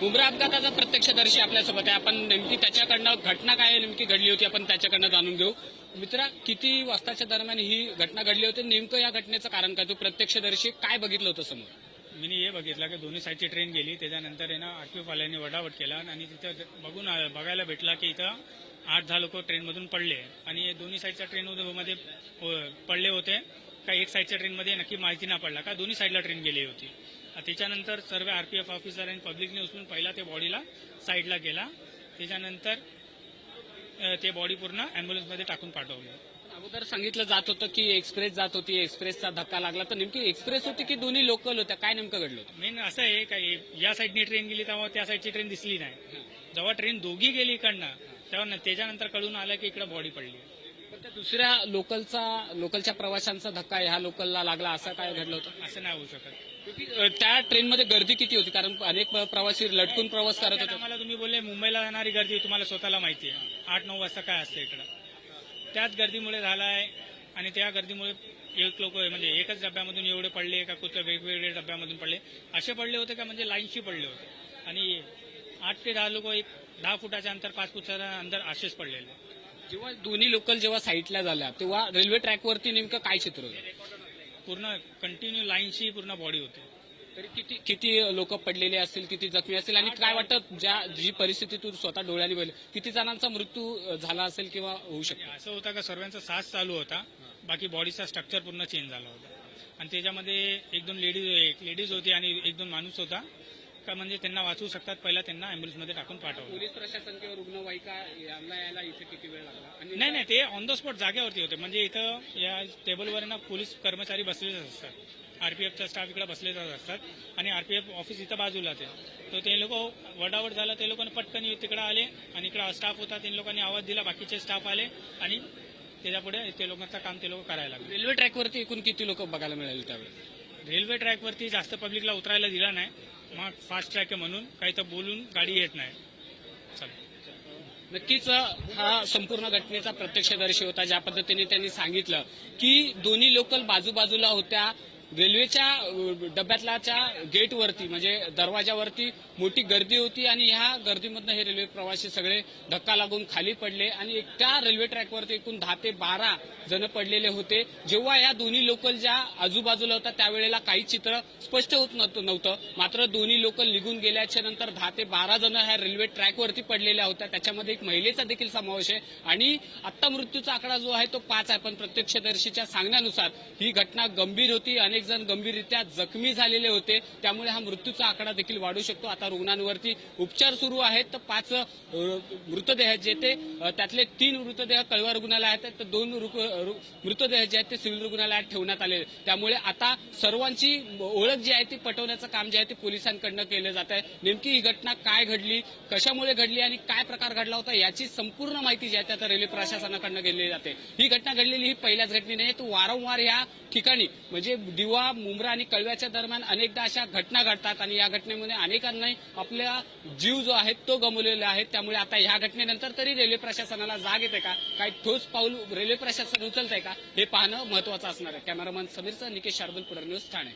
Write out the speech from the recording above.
मुंब्रा अपघाताचा प्रत्यक्षदर्शी आपल्यासोबत आहे. आपण नेमकी त्याच्याकडनं घटना काय आहे, नेमकी घडली होती आपण त्याच्याकडनं जाणून घेऊ. मित्रा किती वाजताच्या दरम्यान ही घटना घडली होती? नेमकं या घटनेचं कारण काय? तू प्रत्यक्षदर्शी काय बघितलं होतं समोर? मी हे बघितलं की दोन्ही साईडची ट्रेन गेली. त्याच्यानंतर आहे ना आठवी पाल्यांनी वडावट केला आणि तिथं बघून बघायला भेटला की इथं आठ दहा लोक ट्रेनमधून पडले. आणि हे दोन्ही साईडच्या ट्रेन मध्ये पडले होते. का एक साईडच्या ट्रेनमध्ये नक्की माहिती ना पडला. का दोन्ही साईडला ट्रेन गेली होती. त्याच्यानंतर सर्व आरपीएफ ऑफिसर आणि पब्लिकने उचलून पहिला ते बॉडीला साईडला गेला. त्याच्यानंतर ते बॉडी पूर्ण अँब्युलन्समध्ये टाकून पाठवलं. अगोदर सांगितलं जात होतं की एक्सप्रेस जात होती एक्सप्रेसचा धक्का लागला. तर नेमकी एक्सप्रेस होती की दोन्ही लोकल होत्या? काय नेमकं घडलं होतं? मेन असं आहे का या साईडनी ट्रेन गेली तेव्हा त्या साईडची ट्रेन दिसली नाही. जेव्हा ट्रेन दोघी गेली इकडनं तेव्हा त्याच्यानंतर कळून आलं की इकडे बॉडी पडली. दुसऱ्या लोकलचा लोकलच्या प्रवाशांचा धक्का ह्या लोकलला लागला असं काय घडलं होतं? असं नाही होऊ शकत. त्या ट्रेनमध्ये गर्दी किती होती? कारण अनेक प्रवासी लटकून प्रवास करत होते. आम्हाला तुम्ही बोलले मुंबईला जाणारी गर्दी तुम्हाला स्वतःला माहिती आहे. आठ नऊ वाजता काय असतं इकडं? त्याच गर्दीमुळे झाला आहे आणि त्या गर्दीमुळे एक लोक म्हणजे एकच डब्यामधून एवढे पडले का कुठल्या वेगवेगळ्या डब्यामधून पडले? असे पडले होते का? म्हणजे लाईनशी पडले होते. आणि आठ ते दहा लोक एक दहा फुटाच्या अंतर पाच फुटाच्या अंतर असेच पडलेले. जेव्हा दोन्ही लोकल जेव्हा साईटला झाल्या तेव्हा रेल्वे ट्रॅकवरती नेमकं काय चित्र होतं? पूर्ण कंटिन्यू लाईनशी पूर्ण बॉडी होती. तरी किती किती लोक पडलेले असतील किती जखमी असतील? आणि काय वाटतं ज्या जी परिस्थिती तू स्वतः डोळ्यांनी बघितली किती जणांचा मृत्यू झाला असेल किंवा होऊ शकतो? असं होतं का सर्वांचा साथ चालू होता. बाकी बॉडीचा स्ट्रक्चर पूर्ण चेंज झाला होता. आणि त्याच्यामध्ये एक दोन लेडीज एक लेडीज होती आणि एक दोन माणूस होता. का म्हणजे त्यांना वाचवू शकतात? पहिला त्यांना अँब्युलन्समध्ये टाकून पाठवलं. पोलीस प्रशासन किंवा रुग्णवाहिका यांना यायला इथे किती वेळ लागला? आणि नाही नाही ते ऑन द स्पॉट जागेवरती होते. म्हणजे इथं या टेबलवर ना पोलीस कर्मचारी बसलेलेच असतात. आरपीएफचा स्टाफ इकडे बसलेच असतात. आणि आरपीएफ ऑफिस इथं बाजूलाच आहे तर ते लोक वडावड झाला ते लोकांनी पटकन तिकडे आले. आणि इकडे स्टाफ होता ते लोकांनी आवाज दिला बाकीचे स्टाफ आले. आणि त्याच्यापुढे ते लोकांचं काम ते लोक करायला लागले. रेल्वे ट्रॅकवरती एकूण किती लोक बघायला मिळाले त्यावेळी रेल्वे ट्रॅकवरती जास्त पब्लिकला उतरायला दिला नाही. मग फास्ट ट्रॅक आहे म्हणून काही तर बोलून गाडी येत नाही. नक्कीच हा संपूर्ण घटनेचा प्रत्यक्षदर्शी होता. ज्या पद्धतीने त्यांनी सांगितलं की दोन्ही लोकल बाजूबाजूला होत्या. रेल्वेच्या डब्यातल्याच्या गेटवरती म्हणजे दरवाजावरती मोठी गर्दी होती आणि ह्या गर्दीमधनं हे रेल्वे प्रवासी सगळे धक्का लागून खाली पडले आणि त्या रेल्वे ट्रॅकवरती एकूण दहा ते बारा जण पडलेले होते. जेव्हा या दोन्ही लोकल ज्या आजूबाजूला होत्या त्यावेळेला काही चित्र स्पष्ट होत नव्हतं नव्हतं. मात्र दोन्ही लोकल निघून गेल्याच्यानंतर दहा ते बारा जण ह्या रेल्वे ट्रॅकवरती पडलेल्या होत्या. त्याच्यामध्ये एक महिलेचा देखील समावेश आहे आणि आत्ता मृत्यूचा आकडा जो आहे तो पाच आहे. पण प्रत्यक्षदर्शीच्या सांगण्यानुसार ही घटना गंभीर होती अनेक जण गंभीररित्या जखमी झालेले होते. त्यामुळे हा मृत्यूचा आकडा देखील वाढू शकतो. आता रुग्णांवरती उपचार सुरू आहेत. तर पाच मृतदेह जे ते त्यातले तीन मृतदेह कळवा रुग्णालयात आहेत. तर दोन मृतदेह जे आहेत ते सिव्हिल रुग्णालयात ठेवण्यात आले त्यामुळे आता सर्वांची ओळख जी आहे ती पटवण्याचं काम जे आहे ते पोलिसांकडनं केलं जात आहे. नेमकी ही घटना काय घडली कशामुळे घडली आणि काय प्रकार घडला होता याची संपूर्ण माहिती जी आहे त्या रेल्वे प्रशासनाकडनं गेलेली जाते. ही घटना घडलेली ही पहिल्याच घटने नाही तो वारंवार या ठिकाणी म्हणजे किंवा मुंब्रा आणि कळव्याच्या दरम्यान अनेकदा अशा घटना घडतात आणि या घटनेमध्ये अनेकांनी आपला जीव जो आहे तो गमवलेला आहे. त्यामुळे आता ह्या घटनेनंतर तरी रेल्वे प्रशासनाला जाग येते का? काही ठोस पाऊल रेल्वे प्रशासन उचलत आहे का? हे पाहणं महत्वाचं असणार आहे. कॅमेरामन समीरचं निकेश शार्दुल पुढे न्यूज ठाणे.